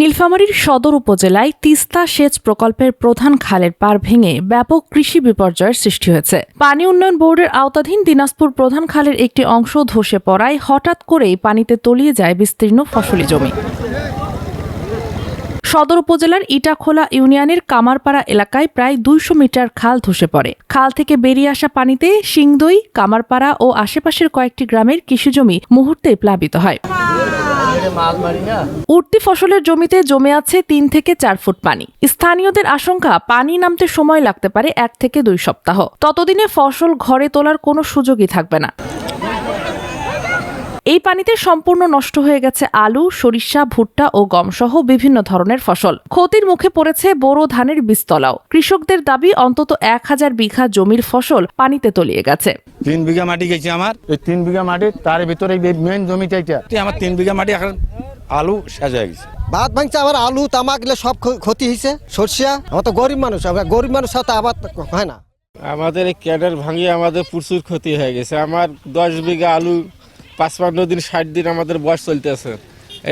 নীলফামারীর সদর উপজেলায় তিস্তা সেচ প্রকল্পের প্রধান খালের পার ভেঙে ব্যাপক কৃষি বিপর্যয়ের সৃষ্টি হয়েছে। পানি উন্নয়ন বোর্ডের আওতাধীন দিনাজপুর প্রধান খালের একটি অংশ ধসে পড়ায় হঠাৎ করেই পানিতে তলিয়ে যায় বিস্তীর্ণ ফসলি জমি। সদর উপজেলার ইটাখোলা ইউনিয়নের কামারপাড়া এলাকায় প্রায় দুইশো মিটার খাল ধসে পড়ে। খাল থেকে বেরিয়ে আসা পানিতে সিংদই কামারপাড়া ও আশেপাশের কয়েকটি গ্রামের কৃষিজমি মুহূর্তে প্লাবিত হয়। উঠতি ফসলের জমিতে জমে আছে তিন থেকে চার ফুট পানি। স্থানীয়দের আশঙ্কা, পানি নামতে সময় লাগতে পারে এক থেকে দুই সপ্তাহ। ততদিনে ফসল ঘরে তোলার কোনো সুযোগই থাকবে না। এই পানিতে সম্পূর্ণ নষ্ট হয়ে গেছে আলু সরিষা ভুট্টা ও গম সহ বিভিন্ন ধরনের ফসল। ক্ষতির মুখে পড়েছে বোরো ধানের বীজতলাও। কৃষকদের দাবি অন্তত এক হাজার বিঘা জমির ফসল পানিতে তলিয়ে গেছে। তিন বিঘা মাটি গেছে আমার। এই তিন বিঘা মাটি তার ভিতরে মেন জমিটা আমার তিন বিঘা মাটি এখন আলু শেষ হয়ে গেছে। ভাত ভাঙছে আমার আলু তামাক সব ক্ষতি হয়েছে। সর্ষিয়া আমার তো গরিব মানুষ আমরা গরিব মানুষ সাথে আবার হয় না। আমাদের এই ক্যাডার ভাঙিয়ে আমাদের প্রচুর ক্ষতি হয়ে গেছে। আমার দশ বিঘা আলু পাঁচপান্ন দিন ষাট দিন আমাদের বয়স চলতেছে।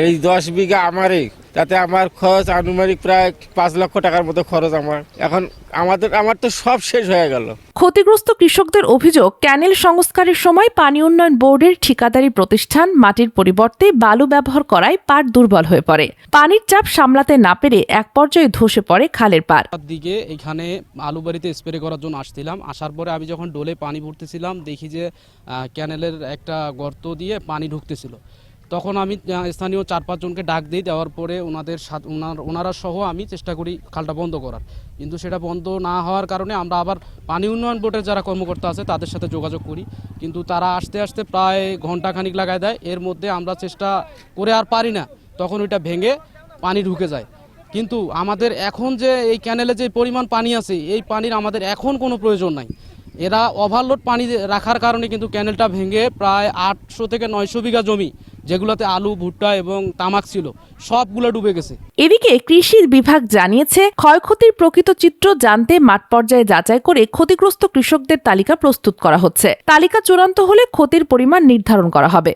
এই দশ বিঘা আমারই। তাতে আমার খরচ আনুমানিক প্রায় পাঁচ লক্ষ টাকার মতো খরচ আমার। এখন আমাদের আমার তো সব শেষ হয়ে গেল। ক্ষতিগ্রস্ত কৃষকদের অভিযোগ ক্যানেল সংস্কারের সময় পানি উন্নয়ন বোর্ডের ঠিকাদারি প্রতিষ্ঠান মাটির পরিবর্তে বালু ব্যবহার করায় পাট দুর্বল হয়ে পড়ে। পানির চাপ সামলাতে না পেরে এক পর্যায়ে ধসে পড়ে খালের পার দিকে এখানে আলু বাড়িতে স্প্রে করার জন্য আসছিলাম। আসার পরে আমি যখন ডোলে পানি ভরতেছিলাম দেখি যে ক্যানেলের একটা গর্ত দিয়ে পানি ঢুকতেছিল। তখন আমি স্থানীয় চার পাঁচজনকে ডাক দিই দেওয়ার পরে ওনাদের সাথ, ওনার সহ আমি চেষ্টা করি খালটা বন্ধ করার। কিন্তু সেটা বন্ধ না হওয়ার কারণে আমরা আবার পানি উন্নয়ন বোর্ডের যারা কর্মকর্তা আছে তাদের সাথে যোগাযোগ করি। কিন্তু তারা আসতে আসতে প্রায় ঘণ্টা খানিক লাগায় দেয়। এর মধ্যে আমরা চেষ্টা করে আর পারি না। তখন ওইটা ভেঙে পানি ঢুকে যায়। কিন্তু আমাদের এখন যে এই ক্যানেলে যে পরিমাণ পানি আছে, এই পানির আমাদের এখন কোনো প্রয়োজন নাই। এরা ওভারলোড পানি রাখার কারণে কিন্তু ক্যানেলটা ভেঙে প্রায় আটশো থেকে নয়শো বিঘা জমি, যেগুলোতে আলু, ভুট্টা এবং তামাক ছিল, সবগুলো ডুবে গেছে। এদিকে কৃষি বিভাগ জানিয়েছে, ক্ষয়ক্ষতির প্রকৃত চিত্র জানতে মাঠ পর্যায়ে যাচাই করে ক্ষতিগ্রস্ত কৃষকদের তালিকা প্রস্তুত করা হচ্ছে। তালিকা চূড়ান্ত হলে ক্ষতির পরিমাণ নির্ধারণ করা হবে।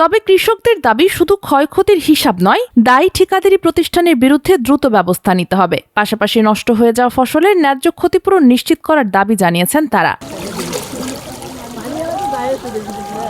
তবে কৃষকদের দাবি শুধু ক্ষয়ক্ষতির হিসাব নয়, দায়ী ঠিকাদারি প্রতিষ্ঠানের বিরুদ্ধে দ্রুত ব্যবস্থা নিতে হবে। পাশাপাশি নষ্ট হয়ে যাওয়া ফসলের ন্যায্য ক্ষতিপূরণ নিশ্চিত করার দাবি জানিয়েছেন তারা।